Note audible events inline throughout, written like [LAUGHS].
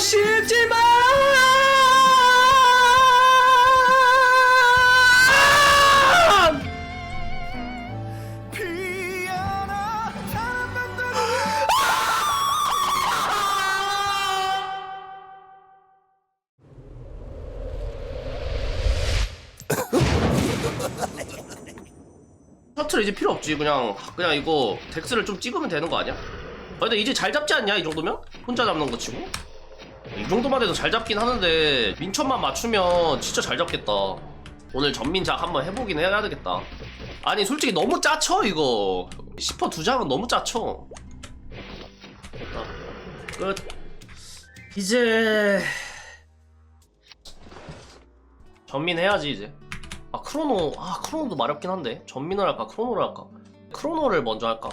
싶지만 [LAUGHS] 셔틀 이제 필요 없지 그냥 그냥 이거 덱스를 좀 찍으면 되는 거 아니야? 아, 근데 이제 잘 잡지 않냐 이 정도면? 혼자 잡는 거 치고? 이 정도만 해도 잘 잡긴 하는데 민첩만 맞추면 진짜 잘 잡겠다. 오늘 전민작 한번 해보긴 해야 되겠다. 아니 솔직히 너무 짜쳐 이거. 10퍼 두 장은 너무 짜쳐. 끝. 이제 전민 해야지 이제. 아 크로노 아 크로노도 마렵긴 한데. 전민을 할까 크로노를 할까? 크로노를 먼저 할까?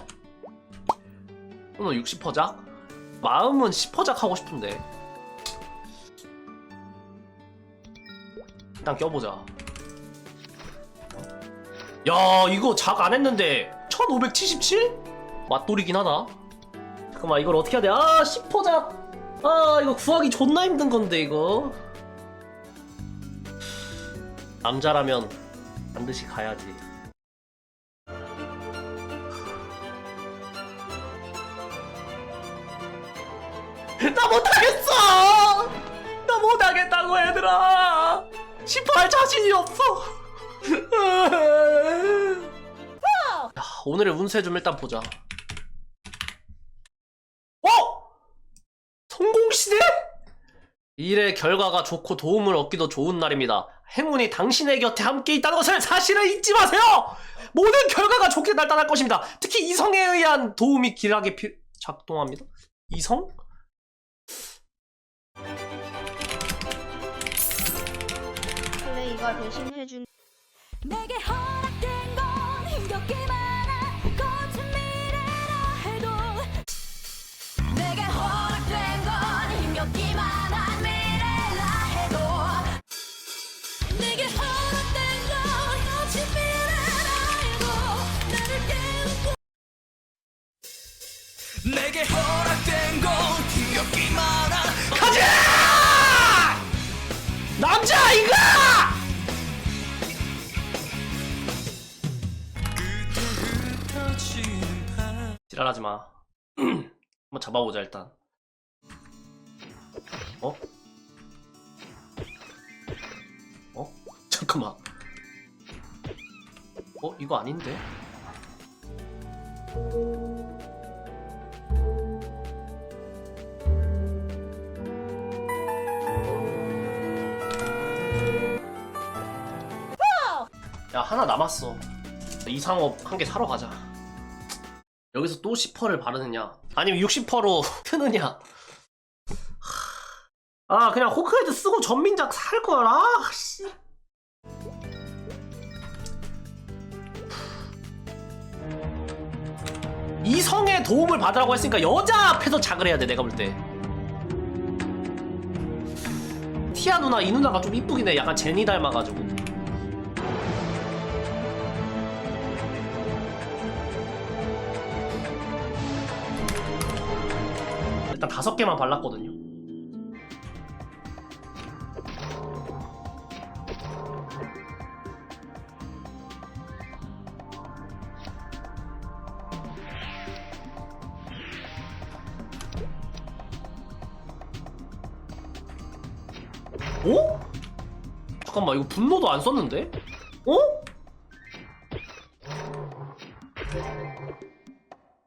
크로노 60퍼작? 마음은 10퍼작 하고 싶은데 일단 껴보자 야 이거 작 안 했는데 1577? 맛돌이긴 하다 잠깐만 이걸 어떻게 해야 돼? 아 10퍼작 아 이거 구하기 존나 힘든 건데 이거 남자라면 반드시 가야지. 나 못하겠어! 나 못하겠다고 얘들아! 10할 자신이 없어! 야, 오늘의 운세 좀 일단 보자. 어? 성공시대? 일의 결과가 좋고 도움을 얻기도 좋은 날입니다. 행운이 당신의 곁에 함께 있다는 것을 사실을 잊지 마세요! 모든 결과가 좋게 나타날 것입니다. 특히 이성에 의한 도움이 길하게 피... 작동합니다. 이성? 플레이가 대신 해준 내게 허락된 건 힘겹기만 하지 마. [CLEARS THROAT] 한번 잡아보자 일단. 어? 어? [LAUGHS] 잠깐만. 어? 이거 아닌데? 야 하나 남았어. 이상업 한 개 사러 가자. 여기서 또 10퍼를 바르느냐? 아니면 60퍼로 [LAUGHS] 트느냐? 아 그냥 호크헤드 쓰고 전민작 살 걸. 아 씨. 이성의 도움을 받으라고 했으니까 여자 앞에서 작을 해야 돼 내가 볼 때. 티아 누나 이 누나가 좀 이쁘긴 해. 약간 제니 닮아가지고. 일단 다섯 개만 발랐거든요. 어? 잠깐만 이거 분노도 안 썼는데? 어?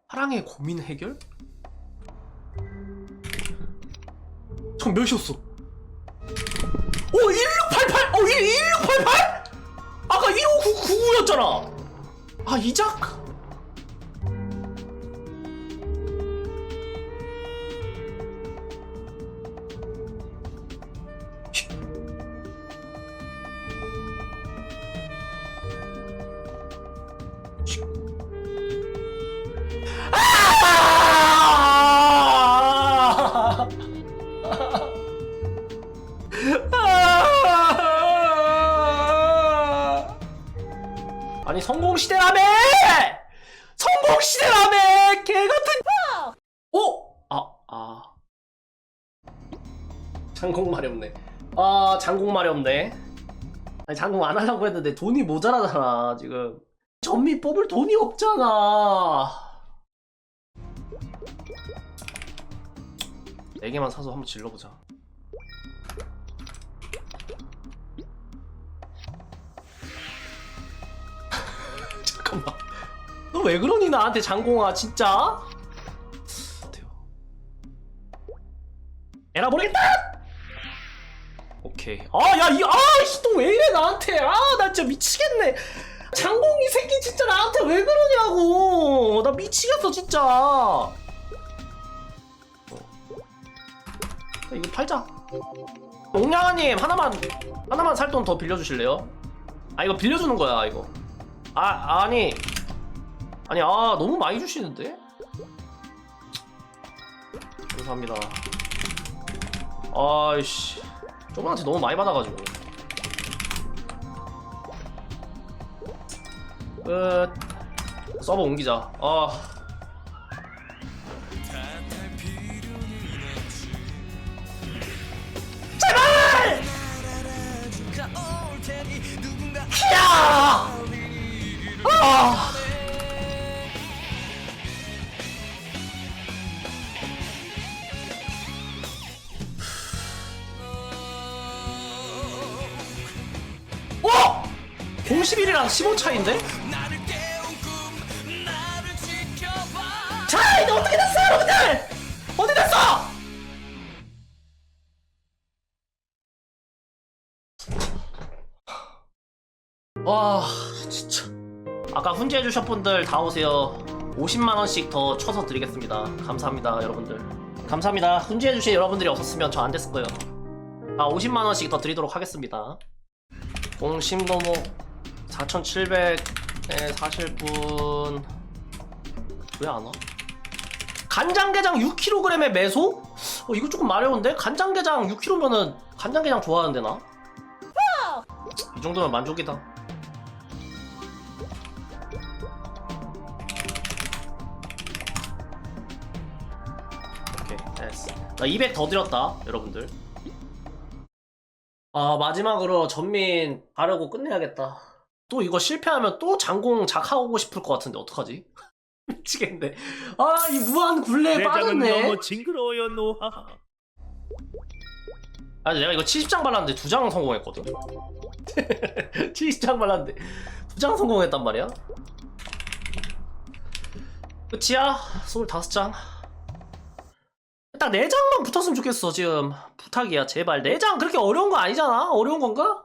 사랑의 고민 해결? 전 몇이었어? 오 1688! 어 1688? 아까 1599였잖아 아 이작? 장공 마렵네. 아 장공 마렵네. 아니 장공 안 하려고 했는데 돈이 모자라잖아 지금. 전미 뽑을 돈이 없잖아. 네 개만 사서 한번 질러보자. [LAUGHS] 잠깐만. 너 왜 그러니 나한테 장공아 진짜? 에라 모르겠다. 오케이. 아, 야, 이, 아, 이또왜 이래, 나한테. 아, 나 진짜 미치겠네. 장공이 새끼 진짜 나한테 왜 그러냐고. 나 미치겠어, 진짜. 어. 야, 이거 팔자. 옥냥아님, 하나만, 하나만 살 돈 더 빌려주실래요? 아, 이거 빌려주는 거야, 이거. 아, 아니. 아니, 아, 너무 많이 주시는데? 감사합니다. 아이씨. 저분한테 너무 많이 받아가지고. 끝. 서버 옮기자. 아. 제발! 야! 아! 01이랑 15 차인데? 나를 깨운 꿈 나를 지켜봐 자, 이거 어떻게 됐어, 여러분들? 어디 됐어? 와, 진짜. 아까 훈제해 주셨 분들 다 오세요. 50만 원씩 더 쳐서 드리겠습니다. 감사합니다, 여러분들. 감사합니다. 훈제해 주신 여러분들이 없었으면 저 안 됐을 거예요. 아, 50만 원씩 더 드리도록 하겠습니다. 공심노모 4,700에 사실 분 왜 안 와? 간장게장 6kg에 매소? 어, 이거 조금 마려운데? 간장게장 6kg면은 간장게장 좋아하는데 나? 이 정도면 만족이다. 오케이, 됐어. 나 200 더 드렸다, 여러분들. 아, 마지막으로 전민 가려고 끝내야겠다. 또 이거 실패하면 또 장공 작하고 싶을 것 같은데, 어떡하지? [LAUGHS] 미치겠네. 아, 이 무한 굴레에 내장은 빠졌네. 너무 징그러워요 노하 아니 내가 이거 70장 발랐는데 두 장 성공했거든 [LAUGHS] 70장 발랐는데 두 장 성공했단 말이야 끝이야 25장 딱 4장만 붙었으면 좋겠어 지금 부탁이야 제발 4장 그렇게 어려운 거 아니잖아 어려운 건가?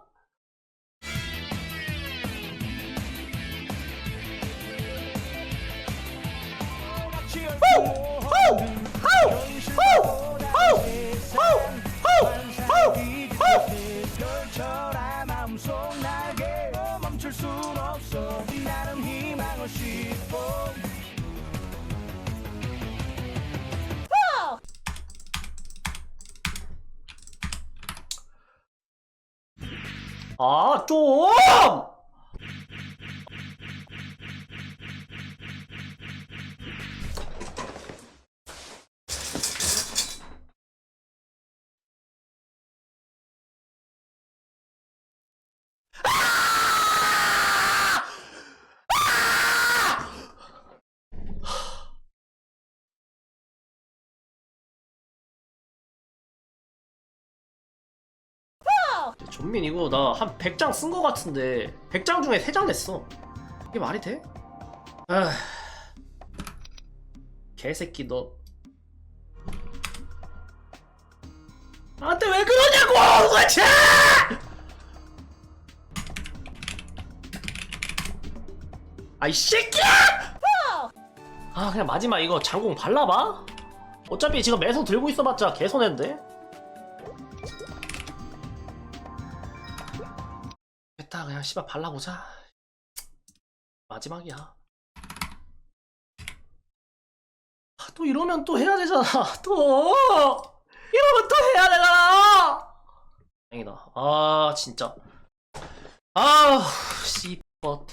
전민 이거 나 한 100장 쓴 거 같은데 100장 중에 3장 냈어. 이게 말이 돼? 아 개새끼 너. 나한테 왜 그러냐고! 도대체! 아이 새끼야! 아 그냥 마지막 이거 장공 발라봐? 어차피 지금 매서 들고 있어봤자 개손해인데 그냥 씨발 발라보자. 마지막이야. 아, 또 이러면 또 해야 되잖아. [LAUGHS] 또. 이러면 또 해야 되잖아. 다행이다. 아 진짜. 아우 씨벗.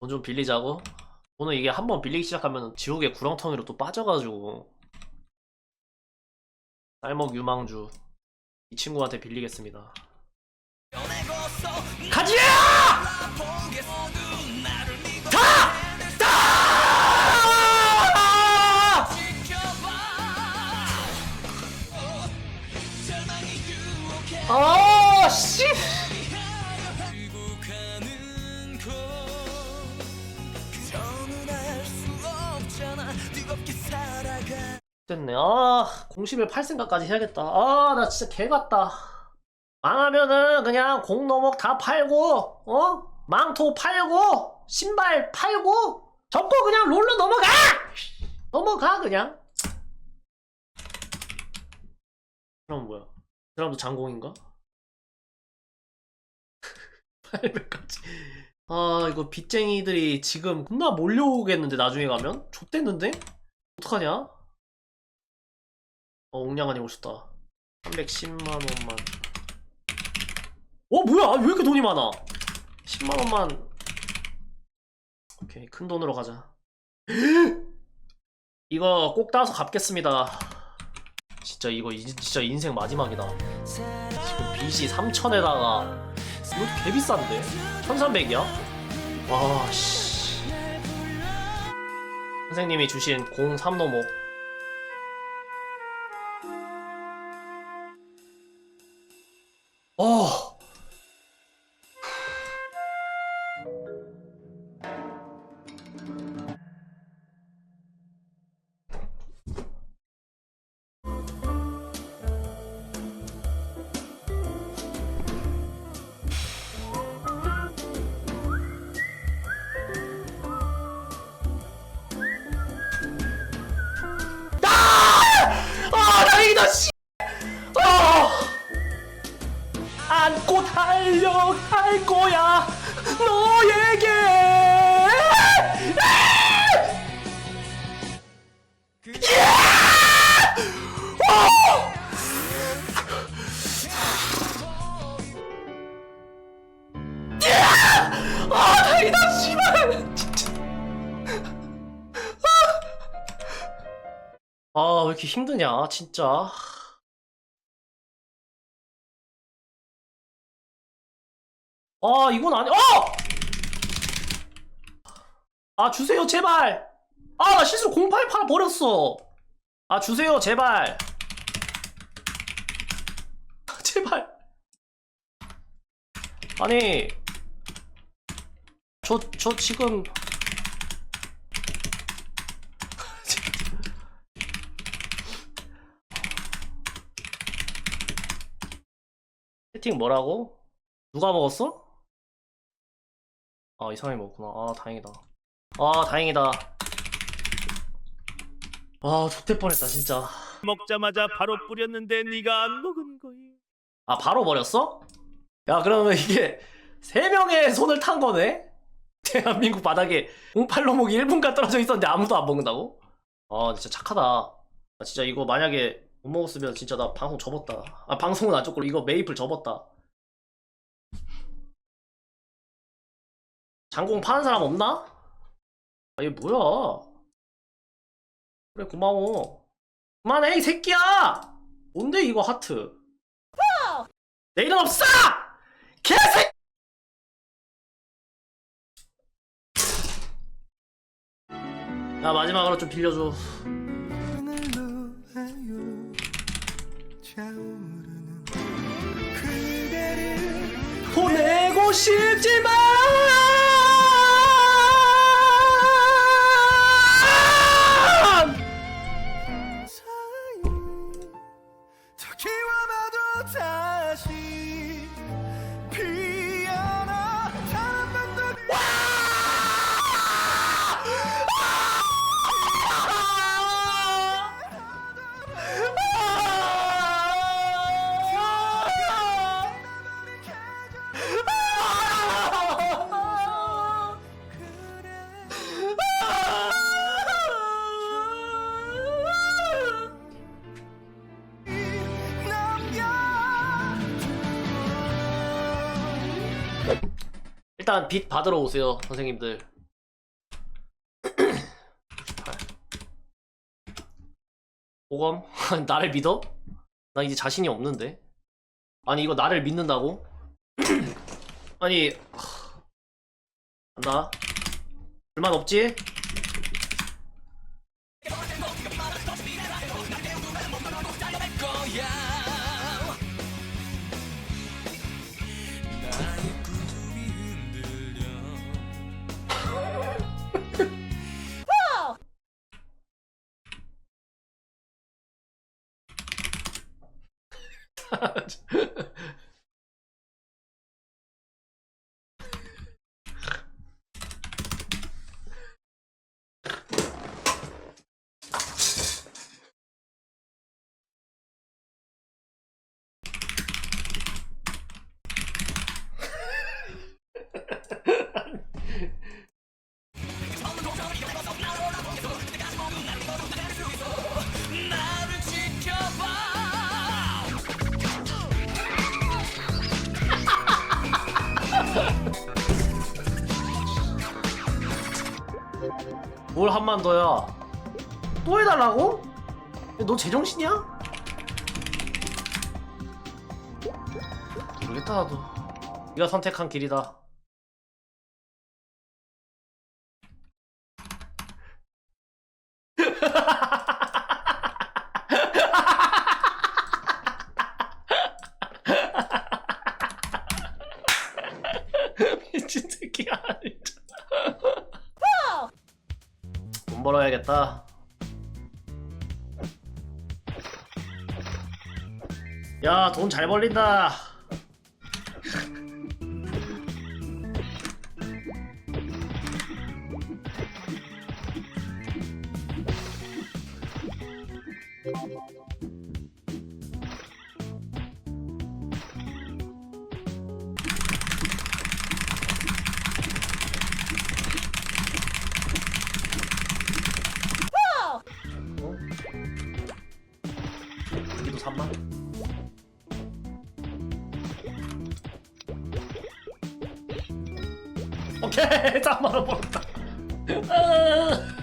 돈 좀 빌리자고? 오늘 이게 한번 빌리기 시작하면 지옥의 구렁텅이로 또 빠져가지고. 쌀먹 유망주. 이 친구한테 빌리겠습니다 가지! 보겠어 나를 믿어 아! 씨! 됐네. 아, 공심을 팔 생각까지 해야겠다. 아, 나 진짜 개 같다. 망하면은 그냥 공노목 다 팔고, 어? 망토 팔고, 신발 팔고, 접고 그냥 롤로 넘어가! 넘어가, 그냥. 그럼 뭐야? 그 사람도 장공인가? [LAUGHS] 800까지. 아, 이거 빚쟁이들이 지금 겁나 몰려오겠는데, 나중에 가면? 좆됐는데? 어떡하냐? 어, 옹량한이 오셨다. 310만원만. 어, 뭐야? 왜 이렇게 돈이 많아? 10만원만. 오케이, 큰 돈으로 가자. [GASPS] 이거 꼭 따서 갚겠습니다. 진짜 이거 이- 진짜 인생 마지막이다. 지금 빚이 3천에다가 이거 개 비싼데? 1300이야? 와, 씨. 선생님이 주신 03 노목. 어. 힘드냐 진짜. 아 이건 아니 어! 아 주세요 제발! 아 나 실수로 088 버렸어! 아 주세요 제발! 아, [LAUGHS] 제발! 아니 저 저 지금 채팅 뭐라고? 누가 먹었어? 아, 이 사람이 먹었구나. 아, 다행이다. 아, 다행이다. 아, 좋될 뻔했다, 진짜. 먹자마자 바로 뿌렸는데 네가 안 먹은 거야. 아, 바로 버렸어? 야, 그러면 이게 세 명의 손을 탄 거네? [LAUGHS] 대한민국 바닥에 08로목이 1분간 떨어져 있었는데 아무도 안 먹는다고? 아, 진짜 착하다. 아, 진짜 이거 만약에 못 먹었으면 진짜 나 방송 접었다. 아, 방송은 안 접고 이거 메이플 접었다. 장공 파는 사람 없나? 아, 이게 뭐야? 그래, 고마워. 그만해, 이 새끼야! 뭔데, 이거 하트? 내일은 없어! 개새끼! 야, 마지막으로 좀 빌려줘. 보내고 싶지만! 일단 빚 받으러 오세요, 선생님들. [CLEARS THROAT] 보검? [LAUGHS] 나를 믿어? 나 이제 자신이 없는데. 아니 이거 나를 믿는다고? [CLEARS THROAT] 아니 하... 간다. 불만 없지? [LAUGHS] 나 뭘 한만 더야? 또 해달라고? 야, 너 제정신이야? 모르겠다 나도. 네가 선택한 길이다. 미친 새끼야 진짜. 돈 벌어야겠다. 야, 돈 잘 벌린다. 3만? 오케이 [LAUGHS] 3만원 벌었다 아.